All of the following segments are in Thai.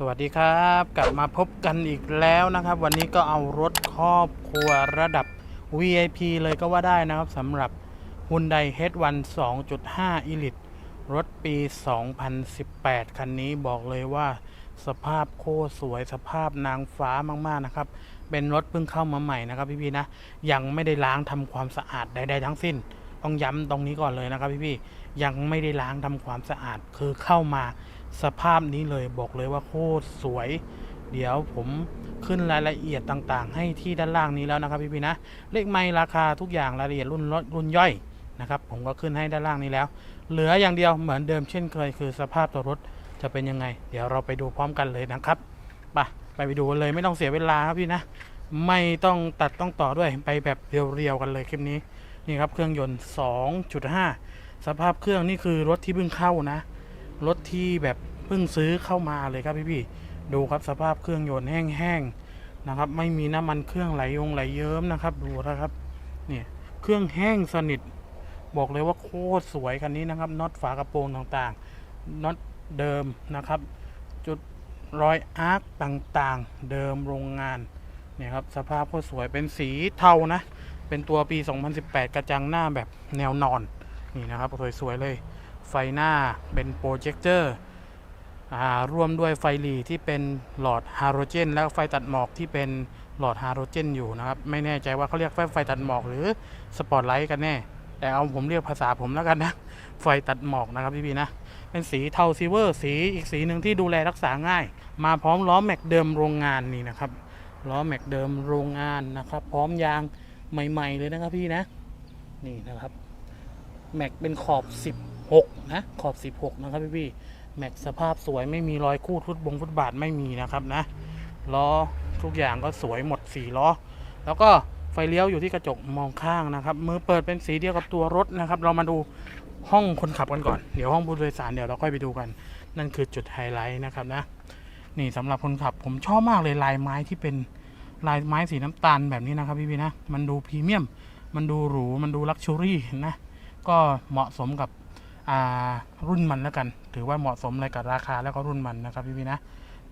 สวัสดีครับกลับมาพบกันอีกแล้วนะครับ วันนี้ก็เอารถครอบครัวระดับ VIP เลยก็ว่าได้นะครับสำหรับ Hyundai H1 2.5 Elite รถปี 2018 คันนี้บอกเลยว่า สภาพโคตรสวยสภาพนางฟ้ามาก ๆ นะครับ เป็นรถเพิ่งเข้ามาใหม่นะครับพี่ๆนะ ยังไม่ได้ล้างทำความสะอาดใดๆทั้งสิ้น ต้องย้ำตรงนี้ก่อนเลยนะครับพี่ๆยังไม่ได้ล้างทำความสะอาดคือเข้ามา สภาพนี้เลยบอกเลยว่าโคตรสวย เดี๋ยวผมขึ้นรายละเอียดต่างๆ ให้ที่ด้านล่างนี้แล้วนะครับพี่ๆนะ เลขไมล์ราคาทุกอย่างรายละเอียดรุ่นรถรุ่นย่อยนะครับ ผมก็ขึ้นให้ด้านล่างนี้แล้ว เหลืออย่างเดียวเหมือนเดิมเช่นเคย คือสภาพตัวรถจะเป็นยังไง เดี๋ยวเราไปดูพร้อมกันเลยนะครับไปไปไปดูกันเลยไม่ต้องเสียเวลาครับพี่นะ ไม่ต้องตัดต้องต่อด้วยไปแบบเรียวๆกันเลยคลิปนี้นี่ครับเครื่องยนต์ 2.5 สภาพเครื่องนี่คือรถที่เพิ่งเข้านะ รถที่แบบเพิ่งซื้อเข้ามาเลยครับพี่ๆดูครับสภาพเครื่องยนต์แห้งๆนะครับ ไม่มีน้ำมันเครื่องไหลยงไหลเยิ้มนะครับ ดูนะครับเนี่ยเครื่องแห้งสนิท บอกเลยว่าโคตรสวยคันนี้นะครับน็อตฝากระโปรงต่างๆน็อตเดิมนะครับ จุดรอยอาร์คต่างๆ เดิมโรงงานเนี่ยครับสภาพโคตรสวยเป็นสีเทานะ เป็นตัวปี 2018 กระจังหน้าแบบแนวนอนนี่นะครับสวยๆเลย ไฟหน้าเป็นโปรเจคเตอร์ร่วมด้วยไฟหลีที่เป็นหลอดฮาโลเจน แล้วไฟตัดหมอกที่เป็นหลอดฮาโลเจนอยู่นะครับ ไม่แน่ใจว่าเขาเรียกไฟไฟตัดหมอกหรือสปอตไลท์กันแน่ แต่เอาผมเรียกภาษาผมแล้วกันนะ ไฟตัดหมอกนะครับพี่พีนะ เป็นสีเทาซิเวอร์ สีอีกสีหนึ่งที่ดูแลรักษาง่าย มาพร้อมล้อแม็กเดิมโรงงานนี่นะครับ ล้อแม็กเดิมโรงงานนะครับ พร้อมยางใหม่ ๆ เลยนะครับพี่นะ นี่นะครับ แม็กเป็นขอบ 16 นะ ขอบ 16 นะครับพี่พี่แม็กสภาพสวยไม่มีรอยคูดฟุตบงฟุตบาทไม่มีนะครับนะล้อทุกอย่างก็สวยหมด4ล้อ แล้วก็ไฟเลี้ยวอยู่ที่กระจกมองข้างนะครับมือเปิดเป็นสีเดียวกับตัวรถนะครับ เรามาดูห้องคนขับกันก่อนเดี๋ยวห้องผู้โดยสารเดี๋ยวเราค่อยไปดูกัน นั่นคือจุดไฮไลท์นะครับนะนี่สำหรับคนขับผมชอบมากเลยลายไม้ที่เป็นลายไม้สีน้ำตาลแบบนี้นะครับพี่พี่นะมันดูพรีเมียม มันดูหรูมันดูลักชัวรี่นะก็เหมาะสมกับ รุ่นมันแล้วกัน ถือว่าเหมาะสมเลยกับราคาแล้วก็รุ่นมันนะครับ พี่พี่นะ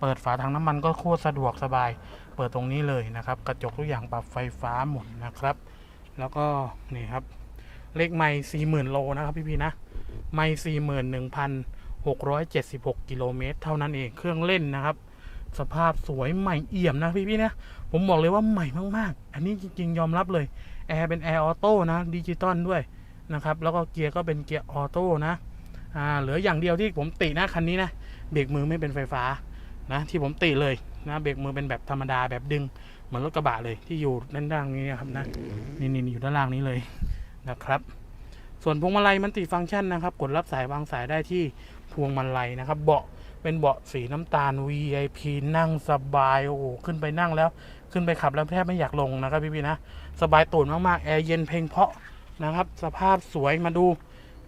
เปิดฝาถังน้ำมันก็โคตรสะดวกสบาย เปิดตรงนี้เลยนะครับ กระจกทุกอย่างปรับไฟฟ้าหมดนะครับ แล้วก็นี่ครับ เลขไม่สี่หมื่นโลนะครับ พี่พี่นะ ไม่สี่หมื่นหนึ่งพันหกร้อยเจ็ดสิบหกกิโลเมตรเท่านั้นเอง เครื่องเล่นนะครับ สภาพสวยใหม่เอี่ยมนะพี่พี่นะ ผมบอกเลยว่าใหม่มากๆ อันนี้จริงๆ ยอมรับเลย แอร์เป็นแอร์ออโต้นะ ดิจิตอลด้วย นะครับ แล้วก็เกียร์ก็เป็นเกียร์ออโต้นะอ่าเหลืออย่างเดียวที่ผมตินะคันนี้นะเบรกมือไม่เป็นไฟฟ้านะที่ผมติเลยนะเบรกมือเป็นแบบธรรมดาแบบดึงเหมือนรถกระบะเลยที่อยู่ด้านล่างนี้นะครับนะนี่นี่อยู่ด้านล่างนี้เลยนะครับ ส่วนพวงมาลัยมันติฟังก์ชันนะครับ กดรับสายวางสายได้ที่พวงมาลัยนะครับ เบาะเป็นเบาะสีน้ำตาล VIP นั่งสบายโอ้โหขึ้นไปนั่งแล้ว ขึ้นไปขับแล้วแทบไม่อยากลงนะครับพี่พี่ๆนะ สบายตูดมากๆแอร์เย็นเพลงเพราะ นะครับ สภาพสวยมาดู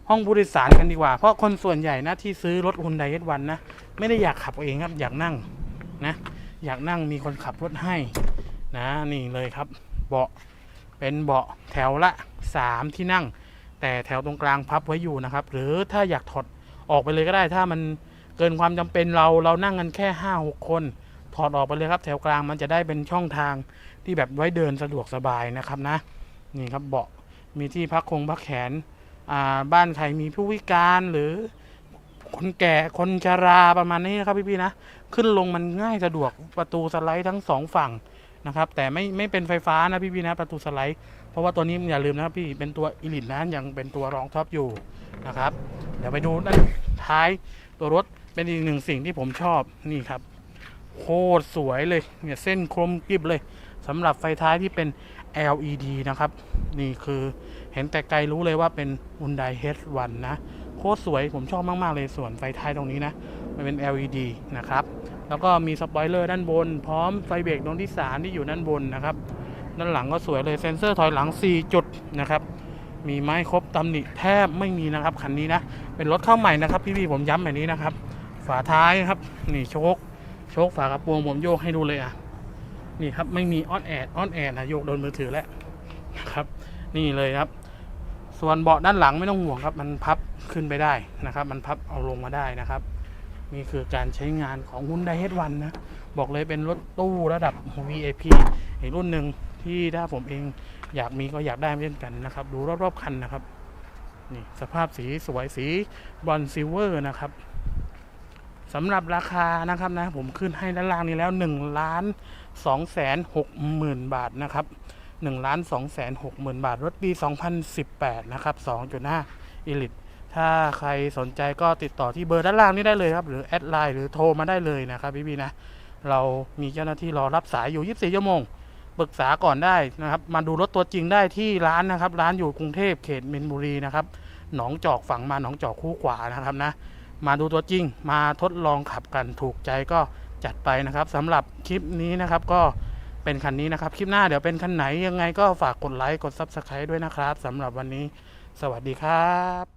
ห้องผู้โดยสารกันดีกว่า เพราะคนส่วนใหญ่นะที่ซื้อรถฮุนไดเอวันนะ ไม่ได้อยากขับเองครับ อยากนั่งนะ อยากนั่งมีคนขับรถให้นะนี่เลยครับ เบาะเป็นเบาะแถวละ 3 ที่นั่ง แต่แถวตรงกลางพับไว้อยู่นะครับ หรือถ้าอยากถอดออกไปเลยก็ได้ ถ้ามันเกินความจำเป็นเราเรานั่งกันแค่ 5 6 คนถอดออกไปเลยครับ แถวกลางมันจะได้เป็นช่องทางที่แบบไว้เดินสะดวกสบายนะครับนะนี่ครับเบาะ มีที่พักคงพักแขนอ่าบ้านใครมีผู้พิการหรือคนแก่คนชราประมาณนี้นะครับพี่ๆนะ ขึ้นลงมันง่ายสะดวกประตูสไลด์ทั้งสองฝั่งนะครับ แต่ไม่ไม่เป็นไฟฟ้านะพี่ๆนะประตูสไลด์ เพราะว่าตัวนี้อย่าลืมนะครับพี่เป็นตัวอิลิทนะยังเป็นตัวรองท็อปอยู่นะครับ เดี๋ยวไปดูด้านท้ายตัวรถเป็นอีกหนึ่งสิ่งที่ผมชอบนี่ครับโคตรสวยเลยเนี่ยเส้นคมกริบเลยสำหรับไฟท้ายที่เป็น LED นะครับ นี่คือเห็นแต่ไกลรู้เลยว่าเป็น Hyundai H1 นะ โคตรสวยผมชอบมาก ๆ เลยส่วนไฟท้ายตรงนี้นะ มันเป็น LED นะครับ แล้วก็มีสปอยเลอร์ด้านบน พร้อมไฟเบรกดวงที่ 3 ที่อยู่ด้านบนนะครับ ด้านหลังก็สวยเลยเซ็นเซอร์ถอยหลัง 4 จุดนะครับ มีไม้ครบตำหนิแทบไม่มีนะครับคันนี้นะ เป็นรถเข้าใหม่นะครับพี่ๆผมย้ำแบบนี้นะครับ ฝาท้ายครับ นี่โชคโชคฝากระโปรงผมโยกให้ดูเลยอะ นี่ครับไม่มีออนแอดออนแอดนะโยกโดนมือถือแล้วนะครับ นี่เลยครับ ส่วนเบาะด้านหลังไม่ต้องห่วงครับ มันพับขึ้นไปได้นะครับ มันพับเอาลงมาได้นะครับนี่คือการใช้งานของ Hyundai H1 นนะ บอกเลยเป็นรถตู้ระดับ VIP อีกรุ่นหนึ่งที่ถ้าผมเองอยากมีก็อยากได้เช่นกันนะครับ ดูรอบๆคันนะครับนี่สภาพสีสวยสีบอลซิลเวอร์นะครับ สำหรับราคานะครับนะผมขึ้นให้ด้านล่างนี้แล้ว1ล้าน2แสน6หมื่นบาทนะครับ1ล้าน2แสน6หมื่นบาท รถปี 2018 นะครับ2.5 e l i t ถ้าใครสนใจก็ติดต่อที่เบอร์ด้านล่างนี้ได้เลยครับ หรือแอดไลน์หรือโทรมาได้เลยนะครับพี่พี่นะ เรามีเจ้าหน้าที่รอรับสายอยู่ 24 ชั่วโมง ปรึกษาก่อนได้นะครับ มาดูรถตัวจริงได้ที่ร้านนะครับ ร้านอยู่กรุงเทพเขตมินบุรีนะครับ หนองจอกฝั่งมาหนองจอกคู่ขวานะครับนะ มาดูตัวจริง มาทดลองขับกันถูกใจก็จัดไปนะครับสำหรับคลิปนี้นะครับก็เป็นคันนี้นะครับ คลิปหน้าเดี๋ยวเป็นคันไหนยังไงก็ฝากกดไลค์กด Subscribe ด้วยนะครับสำหรับวันนี้ สวัสดีครับ